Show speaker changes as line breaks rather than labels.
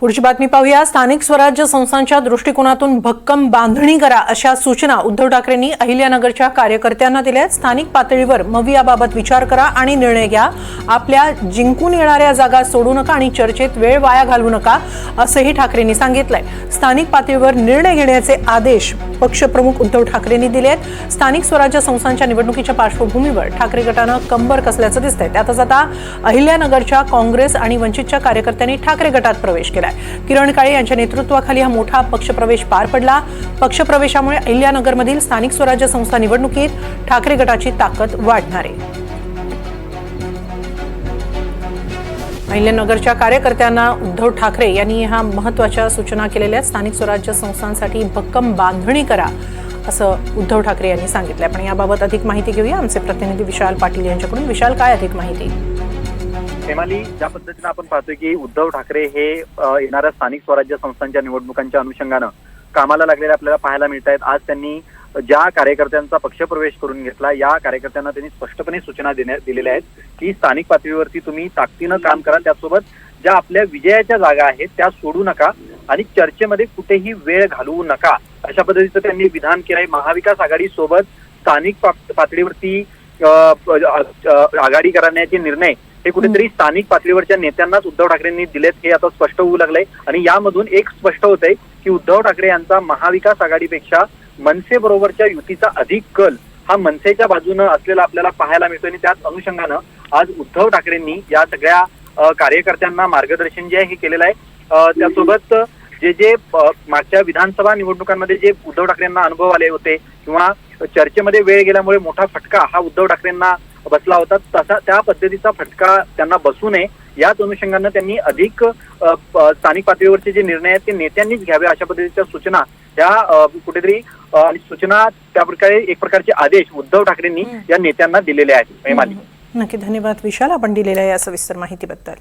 पुढची बातमी पाहूया. स्थानिक स्वराज्य संस्थांच्या दृष्टिकोनातून भक्कम बांधणी करा अशा सूचना उद्धव ठाकरेंनी अहिल्यानगरच्या कार्यकर्त्यांना दिल्या आहेत. स्थानिक पातळीवर मवी याबाबत विचार करा आणि निर्णय घ्या. आपल्या जिंकून येणाऱ्या जागा सोडू नका आणि चर्चेत वेळ वाया घालवू नका असंही ठाकरेंनी सांगितलंय. स्थानिक पातळीवर निर्णय घेण्याचे आदेश पक्षप्रमुख उद्धव ठाकरेंनी दिले आहेत स्थानिक स्वराज्य संस्थांच्या निवडणुकीच्या पार्श्वभूमीवर ठाकरे गटानं कंबर कसल्याचं दिसतंय. त्यातच आता अहिल्यानगरच्या काँग्रेस आणि वंचितच्या कार्यकर्त्यांनी ठाकरे गटात प्रवेश केला आहे. किरण काळे यांच्या नेतृत्वाखाली हा मोठा पक्षप्रवेश पार पडला. पक्षप्रवेशामुळे अहिल्यानगरमधील स्थानिक स्वराज्य संस्था निवडणुकीत ठाकरे गटाची ताकद वाढणार. आहे अहिल्यानगरच्या कार्यकर्त्यांना उद्धव ठाकरे यांनी ह्या महत्त्वाच्या सूचना केलेल्या स्थानिक स्वराज्य संस्थांसाठी भक्कम बांधणी करा असं उद्धव ठाकरे यांनी सांगितलं आपण याबाबत अधिक माहिती घेऊया. आमचे प्रतिनिधी विशाल पाटील यांच्याकडून. विशाल काय अधिक माहिती?
हेमाली ज्या पद्धतीनं आपण पाहतोय की उद्धव ठाकरे हे येणाऱ्या स्थानिक स्वराज्य संस्थांच्या निवडणुकांच्या अनुषंगानं कामाला लागलेले आपल्याला पाहायला मिळत आहेत आज त्यांनी ज्या कार्यकर्त्यांचा पक्षप्रवेश करून घेतला या कार्यकर्त्यांना त्यांनी स्पष्टपणे सूचना देण्यात दिलेल्या आहेत की स्थानिक पातळीवरती तुम्ही ताकदीनं काम करा. त्यासोबत ज्या आपल्या विजयाच्या जागा आहेत त्या सोडू नका आणि चर्चेमध्ये कुठेही वेळ घालवू नका. अशा पद्धतीचं त्यांनी विधान केलंय. महाविकास आघाडी सोबत स्थानिक पातळीवरती आघाडी करण्याचे निर्णय हे कुठेतरी स्थानिक पातळीवरच्या नेत्यांनाच उद्धव ठाकरेंनी दिलेत हे आता स्पष्ट होऊ लागलंय. आणि यामधून एक स्पष्ट होत आहे की उद्धव ठाकरे यांचा महाविकास आघाडीपेक्षा मनसे बरोबरच्या युतीचा अधिक कल हा मनसेच्या बाजूनं असलेला आपल्याला पाहायला मिळतो आणि त्याच अनुषंगानं आज उद्धव ठाकरेंनी या सगळ्या कार्यकर्त्यांना मार्गदर्शन जे आहे हे केलेलं आहे. त्यासोबत जे जे मागच्या विधानसभा निवडणुकांमध्ये जे उद्धव ठाकरेंना अनुभव आले होते किंवा चर्चेमध्ये वेळ गेल्यामुळे मोठा फटका हा उद्धव ठाकरेंना बसला होता तसा त्या पद्धतीचा फटका त्यांना बसू नये. याच अनुषंगानं त्यांनी अधिक स्थानिक पातळीवरचे जे निर्णय आहेत ते नेत्यांनीच घ्यावे अशा पद्धतीच्या सूचना त्या कुठेतरी आणि सूचना त्या प्रकारे एक प्रकारचे आदेश उद्धव ठाकरेंनी या नेत्यांना दिलेले आहेत
नक्की धन्यवाद विशाल. आपण दिलेल्या या सविस्तर माहितीबद्दल.